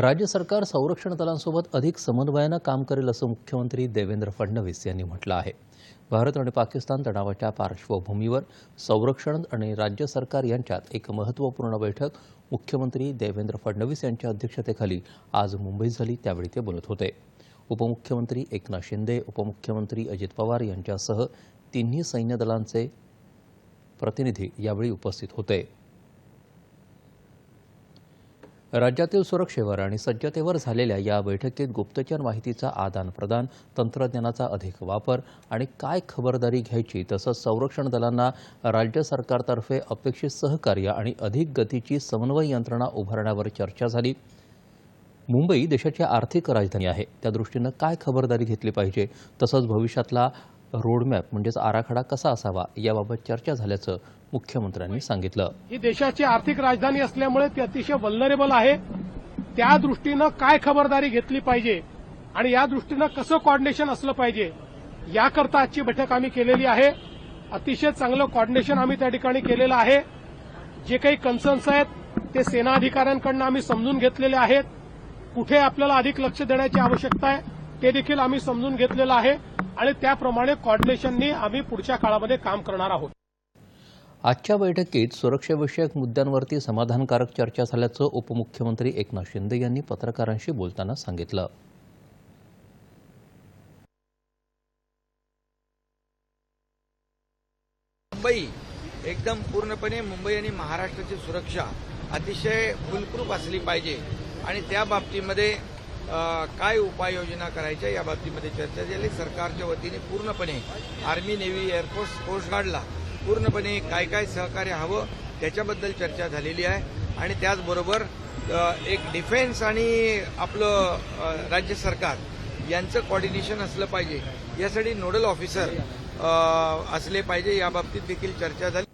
राज्य सरकार संरक्षण दलांसोबत अधिक समन्वयानं काम करेल असं मुख्यमंत्री देवेंद्र फडणवीस यांनी म्हटलं आहे. भारत आणि पाकिस्तान तणावाच्या पार्श्वभूमीवर संरक्षण आणि राज्य सरकार यांच्यात एक महत्त्वपूर्ण बैठक मुख्यमंत्री देवेंद्र फडणवीस यांच्या अध्यक्षतेखाली आज मुंबईत झाली त्यावेळी ते बोलत होते. उपमुख्यमंत्री एकनाथ शिंदे उपमुख्यमंत्री अजित पवार यांच्यासह तिन्ही सैन्य दलांचे प्रतिनिधी यावेळी उपस्थित होते. राज्यातील सुरक्षेवर आणि सज्जतेवर झालेल्या या बैठकीत गुप्तचर माहितीचा आदान प्रदान तंत्रज्ञानाचा अधिक वापर आणि काय खबरदारी घ्यायची तसंच संरक्षण दलांना राज्य सरकारतर्फे अपेक्षित सहकार्य आणि अधिक गतीची समन्वय यंत्रणा उभारण्यावर चर्चा झाली. मुंबई देशाची आर्थिक राजधानी आहे. त्या दृष्टीनं काय खबरदारी घेतली पाहिजे? तसंच भविष्यातला रोडमॅप म्हणजेच आराखडा कसा असावा याबाबत चर्चा झाल्याचं मुख्यमंत्र्यांनी सांगितलं. ही देशाची आर्थिक राजधानी असल्यामुळे ती अतिशय वल्नरेबल आहे. त्या दृष्टीनं काय खबरदारी घेतली पाहिजे आणि या दृष्टीनं कसं कॉर्डिनेशन असलं पाहिजे याकरता आजची बैठक आम्ही केलेली आहे. अतिशय चांगलं कॉर्डिनेशन आम्ही त्या ठिकाणी केलेलं आहे. जे काही कन्सर्न्स आहेत ते सेना अधिकाऱ्यांकडनं आम्ही समजून घेतलेले आहेत. कुठे आपल्याला अधिक लक्ष देण्याची आवश्यकता आहे ते देखील आम्ही समजून घेतलेलं आहे आणि त्याप्रमाणे कॉर्डिनेशननी आम्ही पुढच्या काळामध्ये काम करणार आहोत. आजच्या बैठकीत सुरक्षाविषयक मुद्द्यांवरती समाधानकारक चर्चा झाल्याचं उपमुख्यमंत्री एकनाथ शिंदे यांनी पत्रकारांशी बोलताना सांगितलं. मुंबई एकदम पूर्णपणे मुंबई आणि महाराष्ट्राची सुरक्षा अतिशय फुलप्रूफ असली पाहिजे. आणि त्या बाबतीमध्ये काय उपाययोजना करायच्या या बाबतीमध्ये चर्चा झाली. सरकारच्या वतीने पूर्णपणे army navy air force coast गार्डला पूर्णपणे काय काय सहकार्य हवं त्याच्याबद्दल चर्चा झालेली आहे. आणि त्याचबरोबर एक डिफेन्स आणि आपलं राज्य सरकार यांचं कॉर्डिनेशन असलं पाहिजे. यासाठी नोडल ऑफिसर असले पाहिजे. या बाबतीत देखील चर्चा झाली.